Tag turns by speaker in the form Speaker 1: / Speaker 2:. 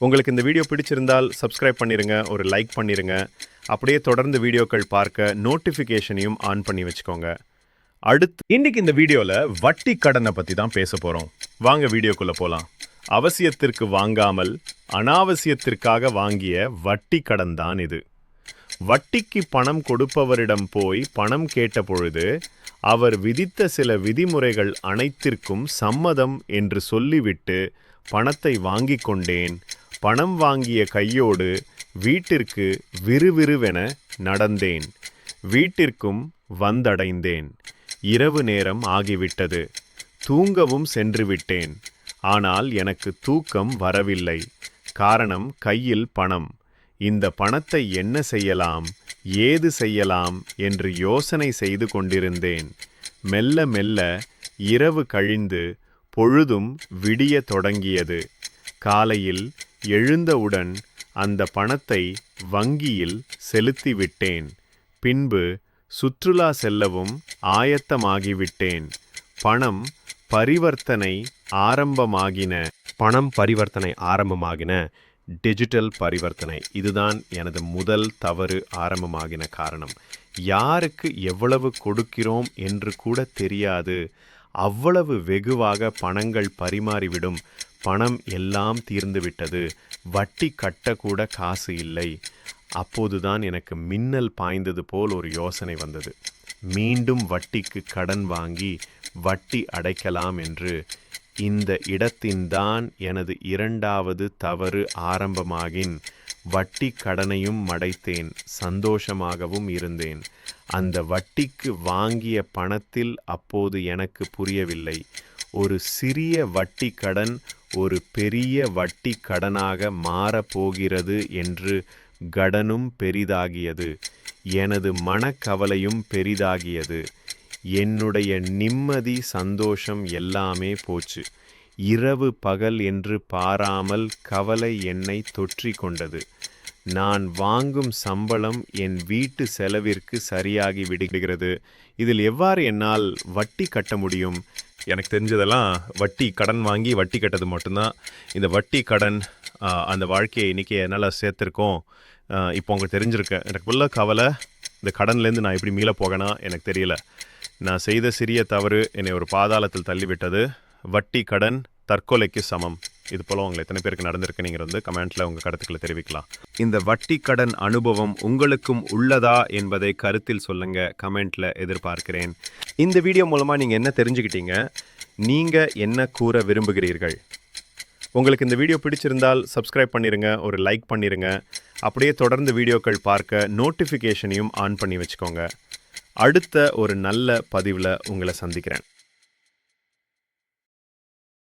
Speaker 1: உங்களுக்கு இந்த வீடியோ பிடிச்சிருந்தால் சப்ஸ்கிரைப் பண்ணிடுங்க ஒரு லைக் பண்ணிடுங்க அப்படியே தொடர்ந்து வீடியோக்கள் பார்க்க நோட்டிஃபிகேஷனையும் ஆன் பண்ணி வச்சுக்கோங்க. அடுத்து இன்னைக்கு இந்த வீடியோவில் வட்டி கடனை பற்றி தான் பேச போகிறோம் வாங்க வீடியோக்குள்ளே போகலாம் அவசியத்திற்கு வாங்காமல் அனாவசியத்திற்காக வாங்கிய வட்டி கடன் தான் இது. வட்டிக்கு பணம் கொடுப்பவரிடம் போய் பணம் கேட்ட பொழுது அவர் விதித்த சில விதிமுறைகள் அனைத்திற்கும் சம்மதம் என்று சொல்லிவிட்டு பணத்தை வாங்கிக் கொண்டேன் பணம் வாங்கிய கையோடு வீட்டிற்கு விறுவிறுவென நடந்தேன். வீட்டிற்கும் வந்தடைந்தேன். இரவு நேரம் ஆகிவிட்டது. தூங்கவும் சென்று விட்டேன் ஆனால் எனக்கு தூக்கம் வரவில்லை. காரணம் கையில் பணம். இந்த பணத்தை என்ன செய்யலாம்? ஏது செய்யலாம்? என்று யோசனை செய்து கொண்டிருந்தேன். மெல்ல மெல்ல இரவு கழிந்து பொழுதும் விடிய தொடங்கியது. காலையில் எழுந்தவுடன் அந்த பணத்தை வங்கியில் செலுத்திவிட்டேன். பின்பு சுற்றுலா செல்லவும் ஆயத்தமாகிவிட்டேன். பணம் பரிவர்த்தனை ஆரம்பமாகின.
Speaker 2: பணம் பரிவர்த்தனை ஆரம்பமாகின. டிஜிட்டல் பரிவர்த்தனை. இதுதான் எனது முதல் தவறு ஆரம்பமாகின காரணம். யாருக்கு எவ்வளவு கொடுக்கிறோம் என்று கூட தெரியாது. அவ்வளவு வெகுவாக பணங்கள் பரிமாறிவிடும். பணம் எல்லாம் தீர்ந்துவிட்டது. வட்டி கட்டக்கூட காசு இல்லை. அப்போதுதான் எனக்கு மின்னல் பாய்ந்தது போல் ஒரு யோசனை வந்தது. மீண்டும் வட்டிக்கு கடன் வாங்கி வட்டி அடைக்கலாம் என்று இந்த இடத்தின்தான் எனது இரண்டாவது தவறு ஆரம்பமாகின். வட்டி கடனையும் மடைத்தேன். சந்தோஷமாகவும் இருந்தேன். அந்த வட்டிக்கு வாங்கிய பணத்தில் அப்போது எனக்கு புரியவில்லை. ஒரு சிறிய வட்டி கடன் ஒரு பெரிய வட்டி கடனாக மாறப்போகிறது என்று கடனும் பெரிதாகியது. எனது மனக்கவலையும் பெரிதாகியது. என்னுடைய நிம்மதி சந்தோஷம் எல்லாமே போச்சு. இரவு பகல் என்று பாராமல் கவலை என்னை தொற்றி கொண்டது. நான் வாங்கும் சம்பளம் என் வீட்டு செலவிற்கு சரியாகி விடுகிறது. இதில் எவ்வாறு என்னால் வட்டி கட்ட முடியும்?
Speaker 1: எனக்கு தெரிஞ்சதெல்லாம் வட்டி கடன் வாங்கி வட்டி கட்டது மட்டும்தான். இந்த வட்டி கடன் அந்த வாழ்க்கையை இன்றைக்கி என்னால் சேர்த்துருக்கோம். இப்போ உங்களுக்கு தெரிஞ்சிருக்கு எனக்கு உள்ள கவலை இந்த கடன்லேருந்து நான் எப்படி மீள போகனா எனக்கு தெரியல. நான் செய்த சிறிய தவறு என்னை ஒரு பாதாளத்தில் தள்ளிவிட்டது. வட்டி கடன் தற்கொலைக்கு சமம். இது போல உங்களை எத்தனை பேருக்கு நடந்திருக்கு நீங்கள் வந்து கமெண்ட்ல உங்கள் கருத்துக்களை தெரிவிக்கலாம்.
Speaker 2: இந்த வட்டி கடன் அனுபவம் உங்களுக்கும் உள்ளதா என்பதை கருத்தில் சொல்லுங்க கமெண்ட்ல எதிர்பார்க்கிறேன்.
Speaker 1: இந்த வீடியோ மூலமாக நீங்கள் என்ன தெரிஞ்சுக்கிட்டீங்க? நீங்கள் என்ன கூற விரும்புகிறீர்கள்? உங்களுக்கு இந்த வீடியோ பிடிச்சிருந்தால் சப்ஸ்கிரைப் பண்ணிடுங்க ஒரு லைக் பண்ணிடுங்க அப்படியே தொடர்ந்து வீடியோக்கள் பார்க்க நோட்டிஃபிகேஷனையும் ஆன் பண்ணி வச்சுக்கோங்க. அடுத்த ஒரு நல்ல பதிவில் உங்களை சந்திக்கிறேன்.